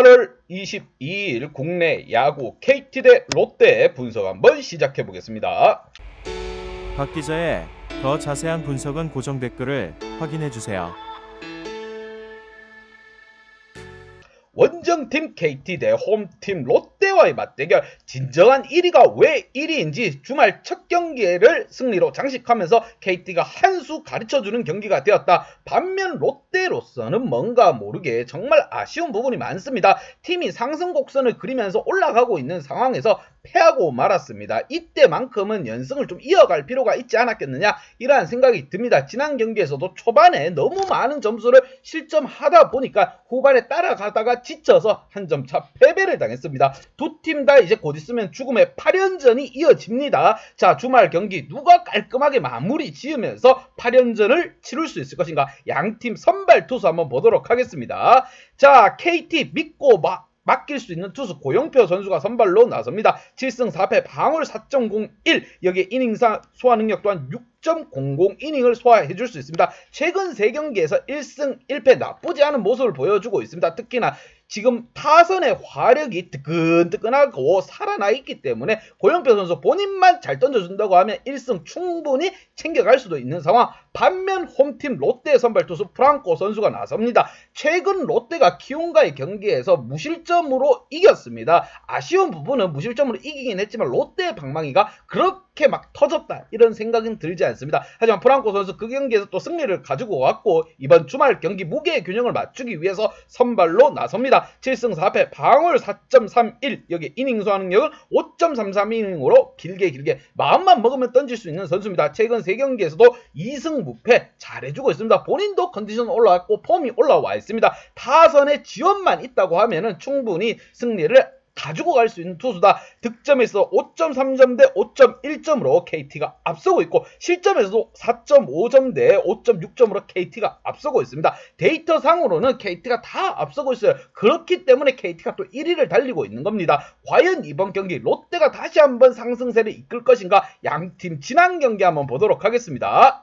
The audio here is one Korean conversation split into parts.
8월 22일 국내 야구 KT 대 롯데 분석 한번 시작해 보겠습니다. 박 기자의 더 자세한 분석은 고정 댓글을 확인해 주세요. 원정팀 KT 대 홈팀 롯데 와의 맞대결 진정한 1위가 왜 1위인지 주말 첫 경기를 승리로 장식하면서 KT가 한 수 가르쳐주는 경기가 되었다. 반면 롯데로서는 뭔가 모르게 정말 아쉬운 부분이 많습니다. 팀이 상승 곡선을 그리면서 올라가고 있는 상황에서 패하고 말았습니다. 이때만큼은 연승을 좀 이어갈 필요가 있지 않았겠느냐 이러한 생각이 듭니다. 지난 경기에서도 초반에 너무 많은 점수를 실점하다 보니까 후반에 따라가다가 지쳐서 한 점 차 패배를 당했습니다. 두 팀 다 이제 곧 있으면 죽음의 8연전이 이어집니다. 자 주말 경기 누가 깔끔하게 마무리 지으면서 8연전을 치룰 수 있을 것인가 양팀 선발 투수 한번 보도록 하겠습니다. 자 KT 믿고 막 맡길 수 있는 투수 고영표 선수가 선발로 나섭니다. 7승 4패 방울 4.01 여기에 이닝상 소화 능력 또한 6.00 이닝을 소화해 줄 수 있습니다. 최근 3경기에서 1승 1패 나쁘지 않은 모습을 보여주고 있습니다. 특히나 지금 타선의 화력이 뜨끈뜨끈하고 살아나 있기 때문에 고영표 선수 본인만 잘 던져준다고 하면 1승 충분히 챙겨갈 수도 있는 상황. 반면 홈팀 롯데 선발 투수 프랑코 선수가 나섭니다. 최근 롯데가 키움과의 경기에서 무실점으로 이겼습니다. 아쉬운 부분은 무실점으로 이기긴 했지만 롯데의 방망이가 그렇게 막 터졌다 이런 생각은 들지 않습니다. 하지만 프랑코 선수 그 경기에서 또 승리를 가지고 왔고 이번 주말 경기 무게의 균형을 맞추기 위해서 선발로 나섭니다. 7승 4패 방울 4.31 여기 이닝 소화 능력은 5.33이닝으로 길게 길게 마음만 먹으면 던질 수 있는 선수입니다. 최근 3경기에서도 2승 무패 잘해주고 있습니다. 본인도 컨디션 올라왔고 폼이 올라와 있습니다. 타선의 지원만 있다고 하면 은 충분히 승리를 가지고 갈 수 있는 투수다. 득점에서 5.3점 대 5.1점으로 KT가 앞서고 있고 실점에서도 4.5점 대 5.6점으로 KT가 앞서고 있습니다. 데이터 상으로는 KT가 다 앞서고 있어요. 그렇기 때문에 KT가 또 1위를 달리고 있는 겁니다. 과연 이번 경기 롯데가 다시 한번 상승세를 이끌 것인가 양팀 지난 경기 한번 보도록 하겠습니다.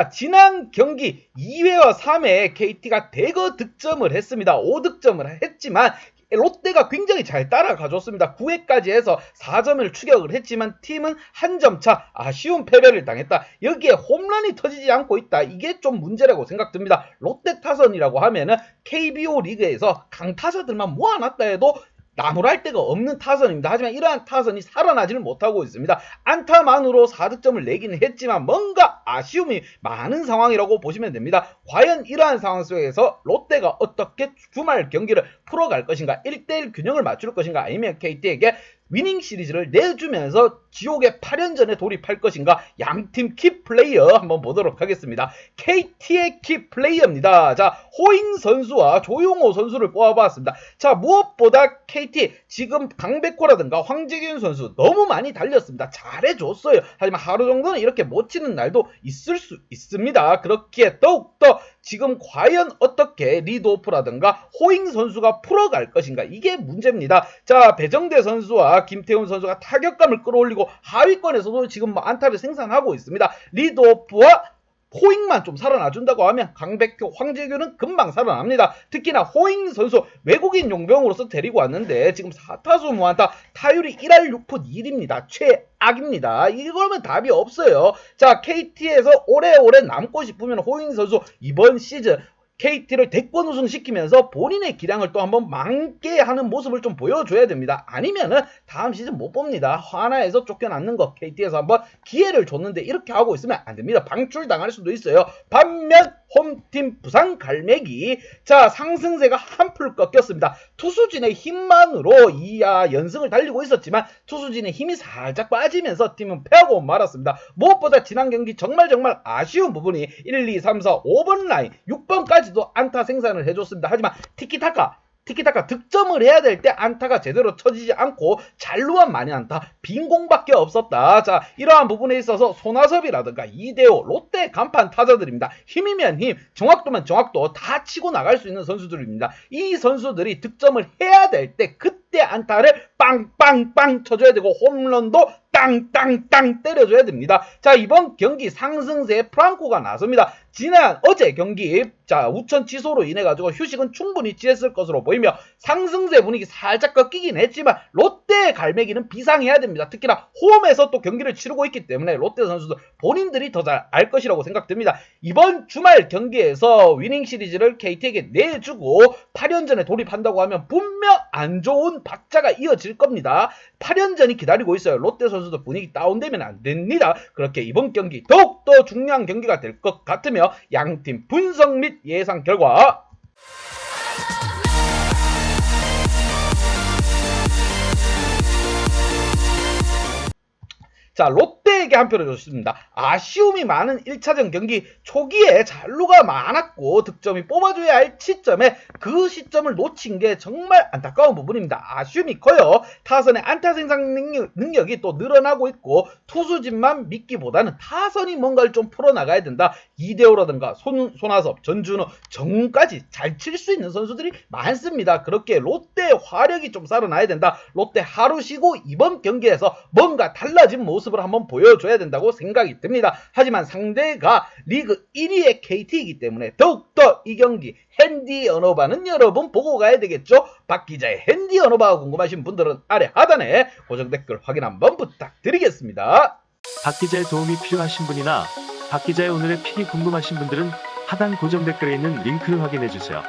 자, 지난 경기 2회와 3회에 KT가 대거 득점을 했습니다. 5득점을 했지만 롯데가 굉장히 잘 따라가줬습니다. 9회까지 해서 4점을 추격을 했지만 팀은 한 점 차 아쉬운 패배를 당했다. 여기에 홈런이 터지지 않고 있다. 이게 좀 문제라고 생각됩니다. 롯데 타선이라고 하면은 KBO 리그에서 강타자들만 모아놨다 해도 나무랄 데가 없는 타선입니다. 하지만 이러한 타선이 살아나지를 못하고 있습니다. 안타만으로 4득점을 내기는 했지만 뭔가 아쉬움이 많은 상황이라고 보시면 됩니다. 과연 이러한 상황 속에서 롯데가 어떻게 주말 경기를 풀어갈 것인가 1대1 균형을 맞출 것인가 아니면 KT에게 위닝 시리즈를 내주면서 지옥의 8연전에 돌입할 것인가 양팀 키플레이어 한번 보도록 하겠습니다. KT의 키플레이어입니다. 자 호잉 선수와 조용호 선수를 뽑아봤습니다. 자 무엇보다 KT 지금 강백호라든가 황재균 선수 너무 많이 달렸습니다. 잘해줬어요. 하지만 하루 정도는 이렇게 못 치는 날도 있을 수 있습니다. 그렇기에 더욱더 지금 과연 어떻게 리드오프라든가 호잉 선수가 풀어갈 것인가 이게 문제입니다. 자 배정대 선수와 김태훈 선수가 타격감을 끌어올리고 하위권에서도 지금 뭐 안타를 생산하고 있습니다. 리드오프와 호잉만 좀 살아나준다고 하면 강백호, 황재규는 금방 살아납니다. 특히나 호잉 선수 외국인 용병으로서 데리고 왔는데 지금 4타수 무안타 타율이 1할 6푼 1입니다. 최악입니다. 이거면 답이 없어요. 자 KT에서 오래오래 남고 싶으면 호잉 선수 이번 시즌 KT를 대권 우승 시키면서 본인의 기량을 또 한번 만개하는 모습을 좀 보여줘야 됩니다. 아니면은 다음 시즌 못 봅니다. 하나에서 쫓겨났는 거 KT에서 한번 기회를 줬는데 이렇게 하고 있으면 안 됩니다. 방출당할 수도 있어요. 반면 홈팀 부산 갈매기 자 상승세가 한풀 꺾였습니다. 투수진의 힘만으로 이야 연승을 달리고 있었지만 투수진의 힘이 살짝 빠지면서 팀은 패하고 말았습니다. 무엇보다 지난 경기 정말 정말 아쉬운 부분이 1, 2, 3, 4, 5번 라인 6번까지도 안타 생산을 해줬습니다. 하지만 티키타카 티키타카 득점을 해야 될 때 안타가 제대로 쳐지지 않고 잘루한 많이 안타 빈 공밖에 없었다. 자 이러한 부분에 있어서 손아섭이라든가 이대호 롯데 간판 타자들입니다. 힘이면 힘 정확도면 정확도 다 치고 나갈 수 있는 선수들입니다. 이 선수들이 득점을 해야 될 때 그때 안타를 빵빵빵 쳐줘야 되고 홈런도 땅땅땅 때려줘야 됩니다. 자 이번 경기 상승세에 프랑코가 나섭니다. 지난 어제 경기 자 우천 취소로 인해 가지고 휴식은 충분히 취했을 것으로 보 이며 상승세 분위기 살짝 꺾이긴 했지만 롯데의 갈매기는 비상해야 됩니다. 특히나 홈에서 또 경기를 치르고 있기 때문에 롯데 선수들 본인들이 더 잘 알 것이라고 생각됩니다. 이번 주말 경기에서 위닝 시리즈를 KT에게 내주고 8연전에 돌입한다고 하면 분명 안 좋은 박자가 이어질 겁니다. 8연전이 기다리고 있어요. 롯데 선수들 분위기 다운되면 안 됩니다. 그렇게 이번 경기 더욱더 중요한 경기가 될 것 같으며 양팀 분석 및 예상 결과 자, 롯데에게 한 표를 줬습니다. 아쉬움이 많은 1차전 경기 초기에 잔루가 많았고 득점이 뽑아줘야 할 시점에 그 시점을 놓친 게 정말 안타까운 부분입니다. 아쉬움이 커요. 타선의 안타 생산 능력, 능력이 또 늘어나고 있고 투수진만 믿기보다는 타선이 뭔가를 좀 풀어나가야 된다. 이대호라든가 손, 손아섭, 전준호, 정훈까지 잘 칠 수 있는 선수들이 많습니다. 그렇게 롯데의 화력이 좀 살아나야 된다. 롯데 하루 쉬고 이번 경기에서 뭔가 달라진 모습을 한번 보여줘야 된다고 생각이 듭니다. 하지만 상대가 리그 1위의 KT이기 때문에 더욱더 이 경기 핸디 언어바는 여러분 보고 가야 되겠죠? 박 기자의 핸디 언어바가 궁금하신 분들은 아래 하단에 고정 댓글 확인 한번 부탁드리겠습니다. 박 기자의 도움이 필요하신 분이나 박 기자의 오늘의 픽이 궁금하신 분들은 하단 고정 댓글에 있는 링크를 확인해 주세요.